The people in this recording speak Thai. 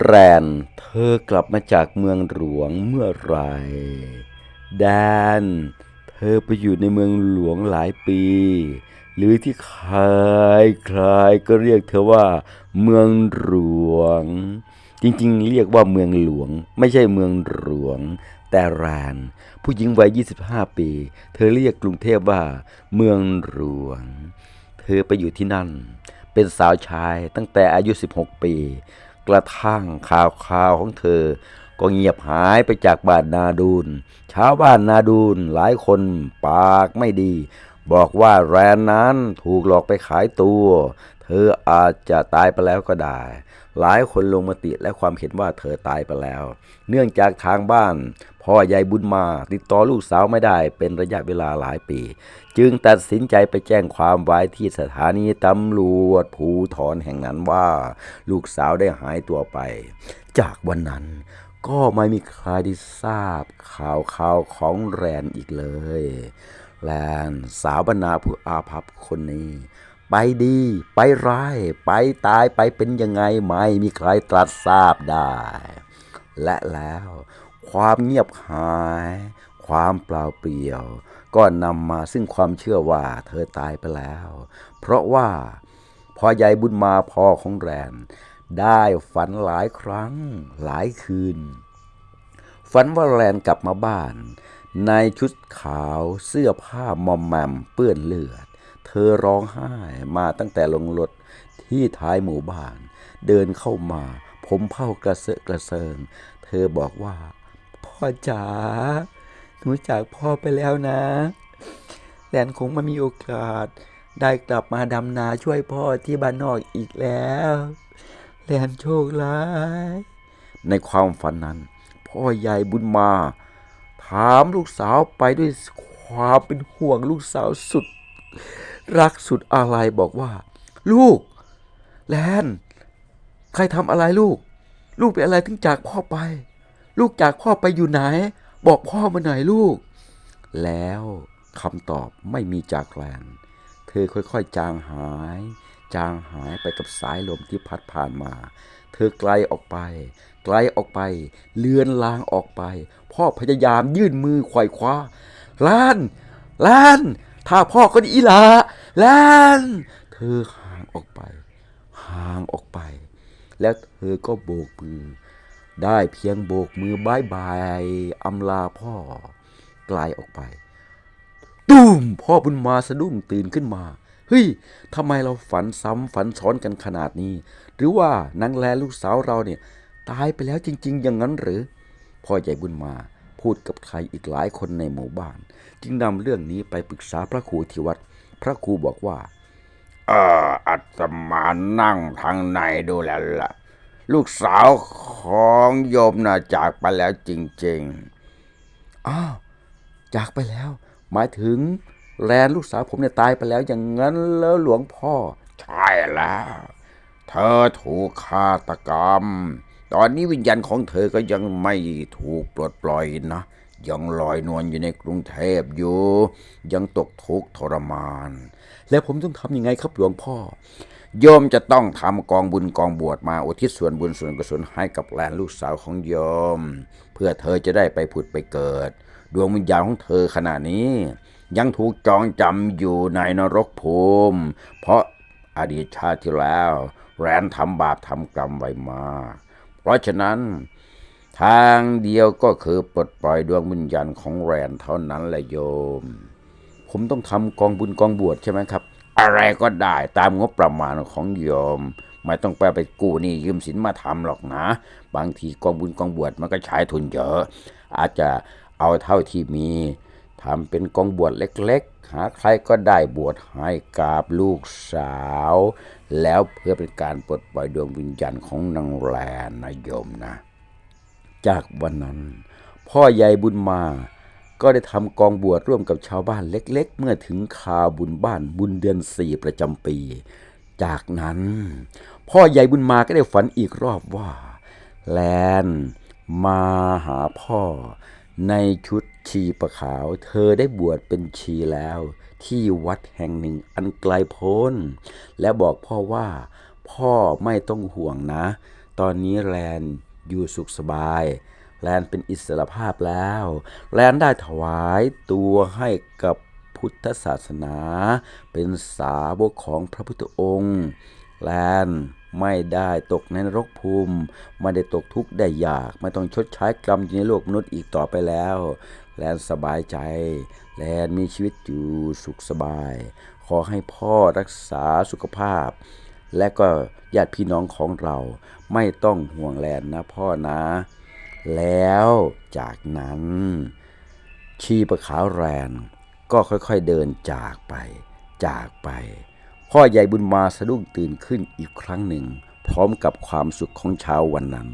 แรนเธอกลับมาจากเมืองหลวงเมื่อไรแดน เธอไปอยู่ในเมืองหลวงหลายปี หรือที่ใครใครก็เรียกเธอว่า เมืองหลวง จริงๆ เรียกว่าเมืองหลวง ไม่ใช่เมืองหลวง แต่แรน ผู้หญิงวัย 25 ปี เธอเรียกกรุงเทพว่า เมืองหลวง เธอไปอยู่ที่นั่น เป็นสาวชายตั้งแต่อายุ 16 ปี กระทั่งข่าวข่าวของเธอ ก็เงียบหายไปจากบ้านนาดูนชาวบ้านนาดูนหลายคนปากไม่ดี บอกว่าแรนนั้นถูกหลอกไปขายตัวเธออาจจะตายไปแล้วก็ได้ หลายคนลงมติและความเห็นว่าเธอตายไปแล้ว เนื่องจากทางบ้าน พ่อยายบุญมาติดต่อลูกสาวไม่ได้เป็นระยะเวลาหลายปี จึงตัดสินใจไปแจ้งความไว้ที่สถานีตำรวจภูธรแห่งนั้นว่า ลูกสาวได้หายตัวไป จากวันนั้นก็ไม่มีใครได้ทราบข่าวข่าวของแรนอีกเลยแลนสาวบรรณาผู้อาภัพคนนี้ ไปดี ไปร้าย ไปตายไปเป็นยังไงไม่มีใครตรัสทราบได้ และแล้วความเงียบหาย ความเปล่าเปลี่ยว ก็นำมาซึ่งความเชื่อว่าเธอตายไปแล้ว เพราะว่าพอยายบุญมาพ่อของแรน ได้ฝันหลายครั้งหลายคืน ฝันว่าแรนกลับมาบ้าน ในชุดขาวเสื้อผ้ามอมแมมเปื้อนเลือด เธอร้องไห้มาตั้งแต่ลงรถที่ท้ายหมู่บ้าน เดินเข้ามา ผมเผ้ากระเซาะกระเซิง เธอบอกว่า พ่อจ๋าหนูจากพ่อไปแล้วนะแลนคงไม่มีโอกาส ได้กลับมาดำนาช่วยพ่อที่บ้านนอกอีกแล้วแลนโชคร้าย ในความฝันนั้น พ่อใหญ่บุญมา ถามลูกสาวไปด้วยความเป็นห่วงลูกสาวสุด รักสุดอะไรบอกว่า ลูก แลน ใครทำอะไรลูก ลูกเป็นอะไรถึงจากพ่อไป ลูกจากพ่อไปอยู่ไหน บอกพ่อมาหน่อยลูก แล้วคำตอบไม่มีจากแลน เธอค่อยๆ จางหาย จางหายไปกับสายลมที่พัดผ่านมา เธอไกลออกไป ไกลออกไป เลือนลางออกไป พ่อพยายามยื่นมือไขว่คว้าล้านล้าน ถ้าพ่อก็ดีละแล้านเธอห่างออกไป ห่างออกไป แล้วเธอก็โบกมือ ได้เพียงโบกมือบายบายอำลาพ่อไกลออกไป ตุ้มพ่อบุญมาสะดุ้งตื่นขึ้นมาเฮ้ยทำไมเราฝันซ้ำฝันซ้อนกันขนาดนี้ หรือว่านางแลลูกสาวเราเนี่ย ตายไปแล้วจริง ๆ อย่างนั้นหรือพ่อใหญ่บุญมา พูดกับใครอีกหลายคนในหมู่บ้าน จึงนำเรื่องนี้ไปปรึกษาพระครูที่วัด พระครูบอกว่า เอออาตมานั่งทางในดูแล้วล่ะ ลูกสาวของโยมน่ะจากไปแล้วจริงอ้าวจากไปแล้ว หมายถึงแลนลูกสาวผมเนี่ยตายไปแล้วอย่างนั้นแล้วหลวงพ่อๆใช่แล้ว เธอถูกฆาตกรรม ตอนนี้วิญญาณของเธอก็ยังไม่ถูกปลดปล่อยนะ ยังลอยนวลอยู่ในกรุงเทพอยู่ ยังตกทุกข์ทรมาน แล้วผมต้องทำยังไงครับหลวงพ่อ โยมจะต้องทำกองบุญกองบวชมาอุทิศส่วนบุญส่วนกุศลให้กับแลนลูกสาวของโยม เพื่อเธอจะได้ไปผุดไปเกิด ดวงวิญญาณของเธอขณะนี้ ยังถูกจองจำอยู่ในนรกภูมิ เพราะอดีตชาติที่แล้ว แรนทำบาปทำกรรมไว้มา เพราะฉะนั้น ทางเดียวก็คือปลดปล่อยดวงวิญญาณของแรนเท่านั้นแหละโยม ผมต้องทำกองบุญกองบวชใช่ไหมครับ อะไรก็ได้ตามงบประมาณของโยม ไม่ต้องไปไปกู้หนี่ยืมสินมาทำหรอกนะ บางทีกองบุญกองบวชมันก็ใช้ทุนเยอะ อาจจะเอาเท่าที่มี ทำเป็นกองบวชเล็กๆ หาใครก็ได้บวชให้กับลูกสาว แล้วเพื่อเป็นการปลดปล่อยดวงวิญญาณของนางแลนนะโยมนะ จากวันนั้น พ่อใหญ่บุญมาก็ได้ทำกองบวชร่วมกับชาวบ้านเล็ก ๆ เมื่อถึงคาบุญบ้านบุญเดือนสี่ประจำปี จากนั้น พ่อใหญ่บุญมาก็ได้ฝันอีกรอบว่า แลนมาหาพ่อ ในชุดชีประขาว เธอได้บวชเป็นชีแล้ว ที่วัดแห่งหนึ่งอันไกลโพ้น และบอกพ่อว่า พ่อไม่ต้องห่วงนะ ตอนนี้แลนอยู่สุขสบาย แลนเป็นอิสรภาพแล้ว แลนได้ถวายตัวให้กับพุทธศาสนา เป็นสาวกของพระพุทธองค์ แลน ไม่ได้ตกในนรกภูมิ ไม่ได้ตกทุกข์ได้ยาก ไม่ต้องชดใช้กรรมในโลกมนุษย์อีกต่อไปแล้ว แลนสบายใจ แลนมีชีวิตอยู่สุขสบาย ขอให้พ่อรักษาสุขภาพ และก็ญาติพี่น้องของเรา ไม่ต้องห่วงแลนนะพ่อนะ แล้วจากนั้น ชีประขาวแรนก็ค่อยๆเดินจากไป จากไป พ่อใหญ่บุญมาสะดุ้งตื่นขึ้นอีกครั้งหนึ่ง พร้อมกับความสุขของเช้าวันนั้น